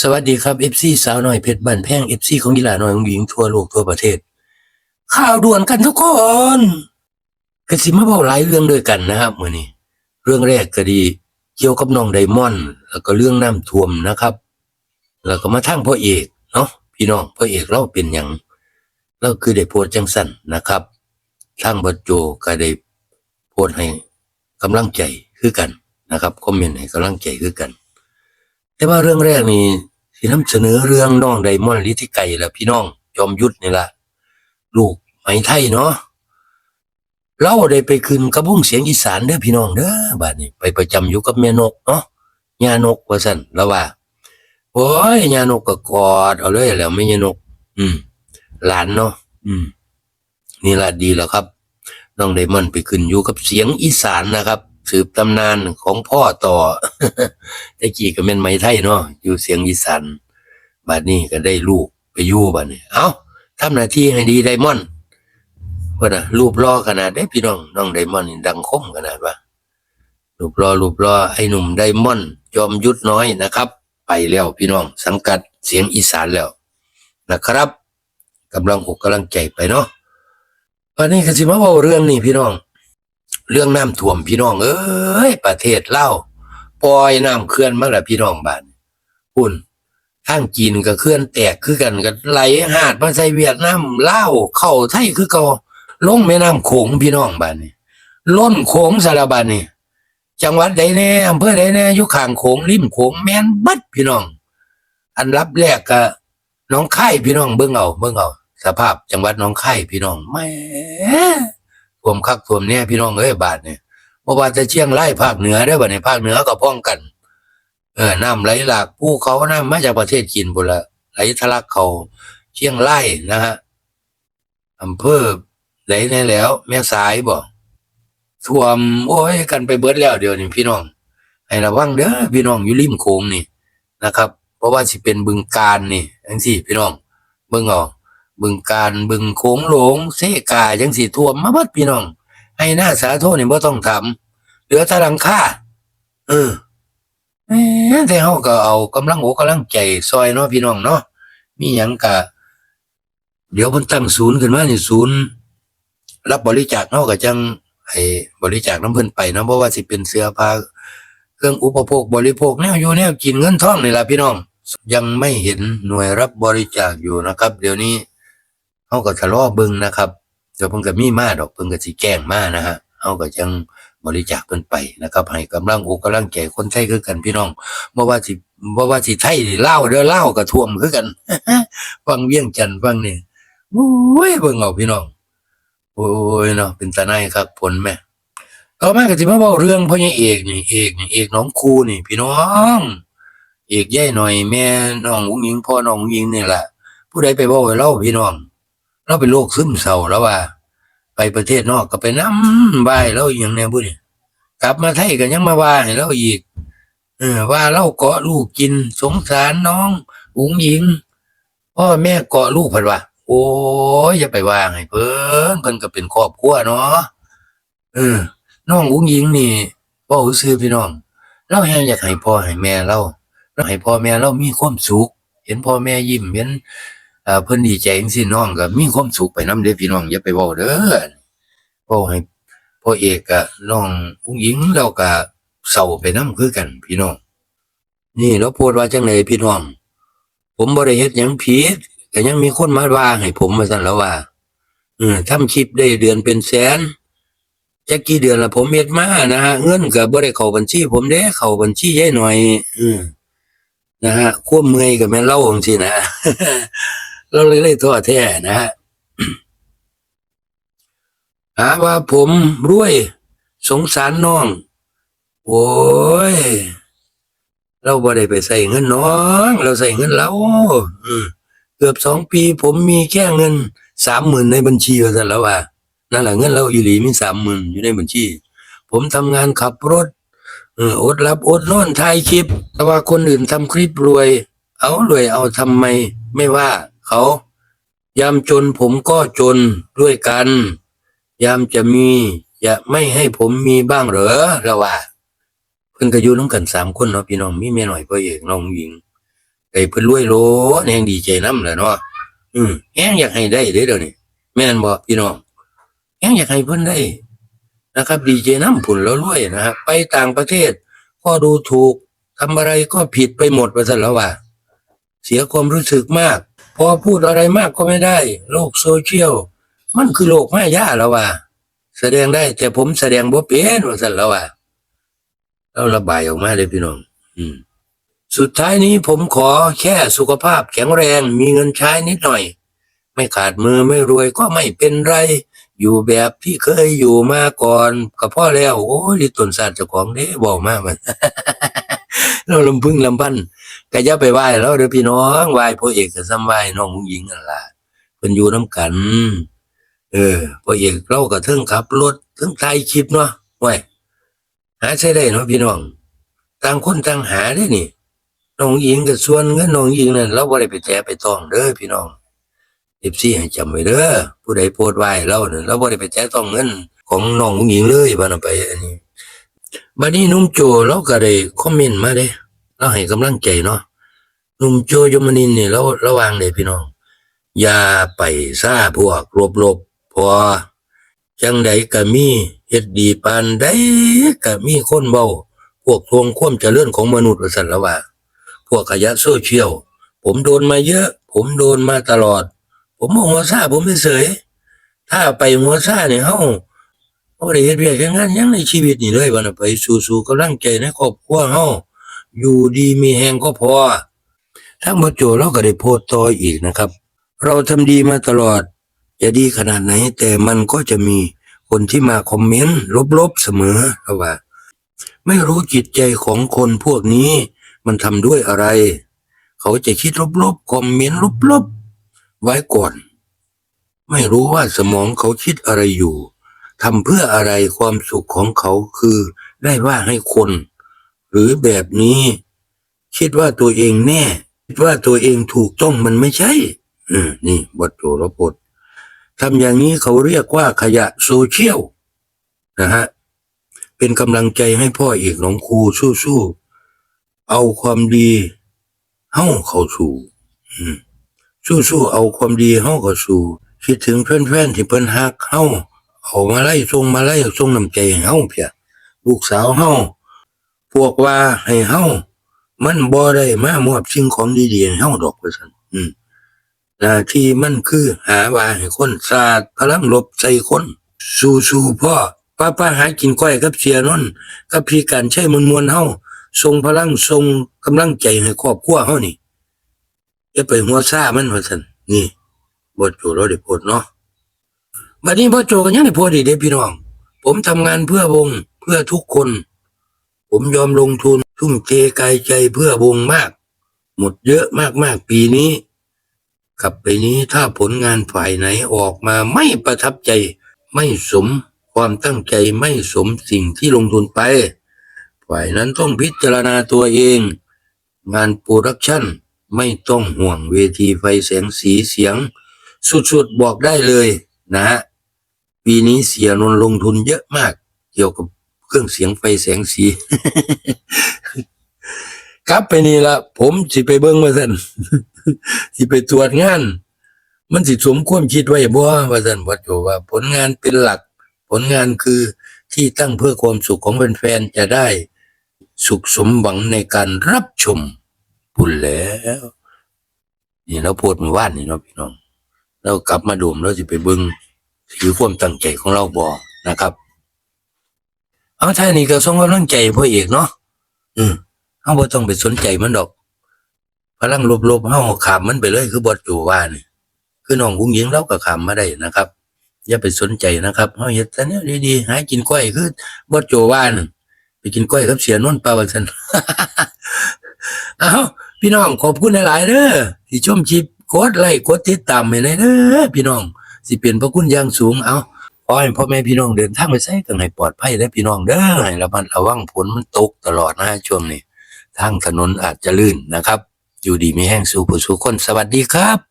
สวัสดีครับ FC สาวน้อยเพชรบ้านแพง FC ของกีฬาน้อยของหญิงทั่วโลกทั่วประเทศ ข่าวด่วนกันทุกคนกสิมาบอกหลายเรื่องด้วยกันนะครับมื้อนี้เรื่องแรกก็ดีเกี่ยวกับน้องไดมอนด์แล้วก็เรื่องน้ำท่วมนะครับ แล้วก็มาทั้งพ่อเอกเนาะพี่น้องพ่อเอกเราเป็นหยังเราคือได้โพสจังสันนะครับทางบัดโจก็ได้โพสให้กำลังใจคือกันนะครับคอมเมนต์ให้กำลังใจคือกัน แต่ว่าเรื่องแรกนี่ที่นำเสนอเรื่องน้องไดมอนด์ลิธิไก่ละพี่น้อง จอมยุทธนี่ละลูกไหมไทยเนาะเราได้ไปขึ้นกระบุ้งเสียงอีสานเด้อพี่น้องเด้อบัดนี้ไปประจำอยู่กับแม่นกเนาะย่านกว่าซั่นแล้วว่าโอ้ยย่านกก็กอดเอาเลยแล้วไม่ย่านก อืม หลานเนาะอืม นี่ละดีแล้วครับน้องไดมอนด์ไปขึ้นอยู่กับเสียงอีสานนะครับ สืบตำนานของพ่อต่อต่กี้ก็เป็นไหมไทยเนาะอยู่เสียงอีสานบัดนี้ก็ได้ลูกไปยู่บัดนี้เอ้าทำหน้าที่ให้ดีไดมอนด์ว่านะรูปรอขนาดได้พี่น้องน้องไดมอนด์ดังคมขนาดว่ารูปรอรูปรอไอ้หนุ่มไดมอนด์จอมยุทธน้อยนะครับ ไปแล้วพี่น้อง สังกัดเสียงอีสานแล้วนะครับกำลังอกกำลังใจไปเนาะวันนี้ก็สิมาเว้าเรื่องนี้พี่น้อง เรื่องน้ำท่วมพี่น้อง เอ้ยประเทศเล่าปล่อยน้ำเคลื่อนมาแล้วพี่น้องบ้านปุ่นทางจีนก็เคลื่อนแตกคือกันก็ไหลหาดมาใส่เวียดนามเล่าเข้าไทยคือเก่าลงแม่น้ำโขงพี่น้องบ้านนี่ล้นโขงสารบันนี่จังหวัดใดแน่อำเภอใดแน่อยู่ข้างโขงริมโขงแม่นบัดพี่น้อง อันรับแรกก็น้องไข่พี่น้องเบิ่งเอาเบิ่งเอาสภาพจังหวัดน้องไข่พี่น้องแม่ ท่วมคักท่วมแน่พี่น้องเอ้ยบาดนี่บ่ว่าจะเชียงรายภาคเหนือเด้อบัดนี้ภาคเหนือก็พ้องกัน เออน้ำไหลหลากภูเขาน้ำมาจากประเทศจีนพุ่นละไหลทะลักเขาเชียงรายนะฮะอำเภอไหนไหนแล้ว แม่สายบ่ท่วมโอ้ยกันไปเบิดแล้วเดี๋ยวนี้พี่น้องให้ระวังเด้อพี่น้องอยู่ริมโขงนี่นะครับ เพราะว่าสิเป็นบึงการนี่จังซี่พี่น้องเบิ่งเอา บึงการบึงโขงหลงเสกาจังซี่ท่วมมาบิดพี่น้อง ให้หน้าสาโทนี่บ่ต้องทำเหลือแต่หลังค่าเออแหมแต่เฮาก็เอากำลังอกกำลังใจซอยเนาะพี่น้องเนาะมีหยังก็เดี๋ยวเพิ่นตั้งศูนย์ขึ้นมานี่ศูนย์ รับบริจาคเนาะก็จังให้บริจาคน้ำเพิ่นไปเนาะเพราะว่าสิเป็นเสื้อผ้าเครื่องอุปโภคบริโภคแนวอยู่แนวกินเงินทองนี่ล่ะพี่น้อง ยังไม่เห็นหน่วยรับบริจาคอยู่นะครับ เดี๋ยวนี้ เฮาก็จะรอเบิ่งนะครับเดี๋ยวเพิ่นก็มีมาดอกเพิ่นก็สิแจ้งมานะฮะเฮาก็จังบริจาคเพิ่นไปนะครับให้กำลังอกกำลังใจคนไทยคือกันพี่น้องบ่ว่าสิบ่ว่าสิไทยหรือลาเด้อเล่าก็ท่วมคือกันฟังเวียงจันทน์ฟังนี่โอ้ยเบิ่งเอาพี่น้อง โอ้ยเนาะเป็นตาในครับผลแม่ต่อมาก็สิมาเว้าเรื่องพ่อใหญ่เอกนี่เอกนี่เอกน้องครูนี่ พี่น้อง เอกย่ายหน่อยแม่น้องอุ้งยิงพ่อน้องอุ้งยิงนี่แหละผู้ใดไปเว้าให้เราพี่น้อง เราเป็นโรคซึมเศร้าแล้วว่า ไปประเทศนอกก็ไปน้ำบายเราอย่างแนวบุนี่กลับมาไทยก็ยังมาว่าให้เราอีก เออ ว่าเราเกาะลูกกิน สงสารน้องอุ้งยิงพ่อแม่เกาะลูกเพิ่นว่าโอ้ยอย่าไปว่าให้เพิ่นเพิ่นก็เป็นครอบครัวเนาะเออ น้องอุ้งยิงนี่เว้าซื่อพี่น้อง เราแฮงอยากให้พ่อให้แม่เราเราให้พ่อแม่เรามีความสุขเห็นพ่อแม่ยิ้มเห็น เอ่อเพิ่นดีใจจังซี่น้องก็มีความสุขไปน้ำเด้อพี่น้องอย่าไปเว้าเด้อเว้าให้พ่อเอกกับน้องอุ้งยิงเราก็เศร้าไปน้ำคือกัน พี่น้อง นี่เราโพดว่าจังไดพี่น้อง ผมบ่ได้เฮ็ดยังผิดก็ยังมีคนมาว่าให้ผมว่าซั่นแล้วว่าเออทำคลิปได้เดือนเป็นแสนจักกี่เดือนละผมเฮ็ดมานะฮะเงินก็บ่ได้เข้าบัญชี ผมเด้เข้าบัญชียายหน่อย อืนะฮะความเมื่อยก็แม่เล่าจังซี่นะ เราเลยเลยท้อแท้นะฮะหาว่าผมรวย สงสารน้อง โอ้ย เราบ่ได้ไปใส่เงินน้อง เราใส่เงินเราอืมเกือบสองปี ผมมีแค่เงินสามหมื่นในบัญชีว่าซะแล้วว่านั่นแหละเงินเราอีหลีมีสามหมื่นอยู่ในบัญชี ผมทำงานขับรถออดรับอดนอนถ่ายคลิป แต่ว่าคนอื่นทำคลิปรวย เอารวยเอาทำไมไม่ว่า เขายามจนผมก็จนด้วยกัน ยามจะมีอย่าไม่ให้ผมมีบ้างเหรอละว่า เพิ่นก็อยู่น้ำกันสามคนเนาะพี่น้องมีแม่หน่อยพ่อเอกน้องหญิงไอ้เพิ่นรวยโลแห่งดีใจน้ำแหละเนาะอืมแฮงอยากให้ได้เด้อเดี๋ยวนี้แม่นบ่พี่น้องแฮงอยากให้เพิ่นได้นะครับดีใจน้ำผุนแล้วรวยนะฮะไปต่างประเทศ ก็ดูถูกทำอะไรก็ผิดไปหมดว่าซั่นแล้วว่า เสียความรู้สึกมาก พอพูดอะไรมากก็ไม่ได้ โลกโซเชียล มันคือโลกมายาแล้วว่า แสดงได้แต่ผมแสดงบ่เป็นว่าซั่นแล้วว่าแล้วระบายออกมาเลยพี่น้อง อืม สุดท้ายนี้ผมขอแค่สุขภาพแข็งแรง มีเงินใช้นิดหน่อย ไม่ขาดมือไม่รวยก็ไม่เป็นไร อยู่แบบที่เคยอยู่มาก่อนกับพ่อแล้ว โอ้ยลิตนศาสตร์เจ้าของเด้บอกมากมัน เราลำพึ่งลำพันก็อย่าไปไหว้แล้วเด้อพี่น้องไหว้พ่อเอกกับซ้ำไหว้น้องผู้หญิงนั่นล่ะเพิ่นอยู่น้ำกัน เออพ่อเอกเราก็เทิงขับรถเทิงถ่ายคลิปเนาะไว้หาใช้ได้เนาะพี่น้องต่างคนต่างหาได้นี่น้องหญิงกับส่วนเงินน้องหญิงนั่นเราบ่ได้ไปแตะไปต้องเด้อพี่น้องเอฟซีให้จำไว้เด้อผู้ใดโพสต์ไว้เราเนี่ยเราบ่ได้ไปแตะต้องเงินของน้องหญิงเลยบ่นำไปอันนี้ บัดนี้นุ่มโจเราก็ได้คอมเมนต์มาเด้เราให้กำลังใจเนาะนุ่มโจยมนินทร์นี่เราระวังเลยพี่น้อง อย่าไปซ่าพวกลบๆพอจังใดก็มีเฮ็ดดีปานใดก็มีคนเว้าพวกทวงควมเจริญของมนุษย์ว่าซั่นละว่า พวกขยะโซเชียลผมโดนมาเยอะ ผมโดนมาตลอด ผมบ่หัวซาผมไม่เฉยถ้าไปหัวซาเนี่ยเฮา บ่ได้เฮ็ดเวียกเฮ็ดงานหยังในชีวิตนี่เลยว่าน่ะไปสู่ๆกำลังใจในครอบครัวเฮาอยู่ดีมีแฮงก็พอทางบ่โจเราก็ได้โพสต์ต่ออีกนะครับ เราทำดีมาตลอด จะดีขนาดไหน แต่มันก็จะมีคนที่มาคอมเมนต์ลบๆเสมอเพราะว่า ไม่รู้จิตใจของคนพวกนี้ มันทำด้วยอะไร เขาจะคิดลบๆคอมเมนต์ลบๆไว้ก่อน ไม่รู้ว่าสมองเขาคิดอะไรอยู่ ทำเพื่ออะไรความสุขของเขาคือได้ว่าให้คน หรือแบบนี้ คิดว่าตัวเองแน่ คิดว่าตัวเองถูกต้องมันไม่ใช่อืมนี่บทโจรบททำอย่างนี้เขาเรียกว่าขยะโซเชียลนะฮะเป็นกำลังใจให้พ่อเอกหนองครูสู้ๆเอาความดีเฮ้าเขาสู่อืมสู้ๆเอาความดีเฮ้าเขาสู่คิดถึงเพื่อนๆที่เพิ่นฮักเฮ้า เอามาไล่ส่งมาไล่ส่งน้ำใจให้เฮ้าเพียลูกสาวเฮ้าพวกว่าให้เฮ้ามันบ่ได้มามอบสิ่งของดีๆให้เฮ้าดอกว่าซั่นอืมหน้าที่มันคือหาว่าให้คนสาดพลังลบใส่คนสู้ๆพ่อป้าป้าหากินก้อยกับเสียนนกับพี่การใช้มวลมวลเฮาส่งพลังส่งกำลังใจให้ครอบครัวเฮานี่อย่าไปหัวซ่ามันว่าซั่นนี่บทโจเราได้โพดเนาะ บัดนี้พ่อโจก็ยังได้โพดอีเด้พี่น้อง ผมทำงานเพื่อวงเพื่อทุกคน ผมยอมลงทุนทุ่มเทกายใจเพื่อวงมาก หมดเยอะมากๆปีนี้กลับไปนี้ถ้าผลงานฝ่ายไหนออกมาไม่ประทับใจไม่สมความตั้งใจไม่สมสิ่งที่ลงทุนไป ฝ่ายนั้นต้องพิจารณาตัวเอง งานโปรดักชั่นไม่ต้องห่วงเวทีไฟแสงสีเสียง สุดๆบอกได้เลยนะฮะ ปีนี้เสียนนลงทุนเยอะมาก เกี่ยวกับเครื่องเสียงไฟแสงสี ครับไปนี่ละผมสิไปเบิ้งมาสันสิไปตรวจงาน มันสิสมความคิดไว้บ่ว่าสันวัดโจว่า ผลงานเป็นหลัก ผลงานคือที่ตั้งเพื่อความสุขของแฟนๆจะได้ สุขสมหวังในการรับชมพุ่นแล้วนี่เราโพดมือว่านนี่เนาะพี่น้อง เรากลับมาดูมเราสิไปเบิ้ง ถือความตั้งใจของเราบ่นะครับ เอาท่านี้ก็ส่งกำลังใจพ่อเอกเนาะอืมเฮาบ่ต้องไปสนใจมันดอกพลังลบๆเฮาขามมันไปเลยคือบอดจูว่านี่คือน้องกุ้งยิงเราก็ขามมาได้นะครับ อย่าไปสนใจนะครับเฮาเฮ็ดแต่แนวดีๆหากินกล้วยคือบอดจูว่านั่ไปกินกล้วยกับเสียนนท์ปลาว่าซั่นเอาพี่น้องขอบคุณหลายๆเด้อที่ชมคลิปกดไลค์กดติดตามให้หน่อยเด้อพี่น้อง สิเป็นพระคุณอย่างสูงเอาขอให้พ่อแม่พี่น้องเดินทางไปไสกันให้ปลอดภัยได้พี่น้องเด้อให้ระมัดระวังฝนมันตกตลอดนะช่วงนี้ทางถนนอาจจะลื่นนะครับ อยู่ดีมีแห้งสู่ผู้สู่คนสวัสดีครับ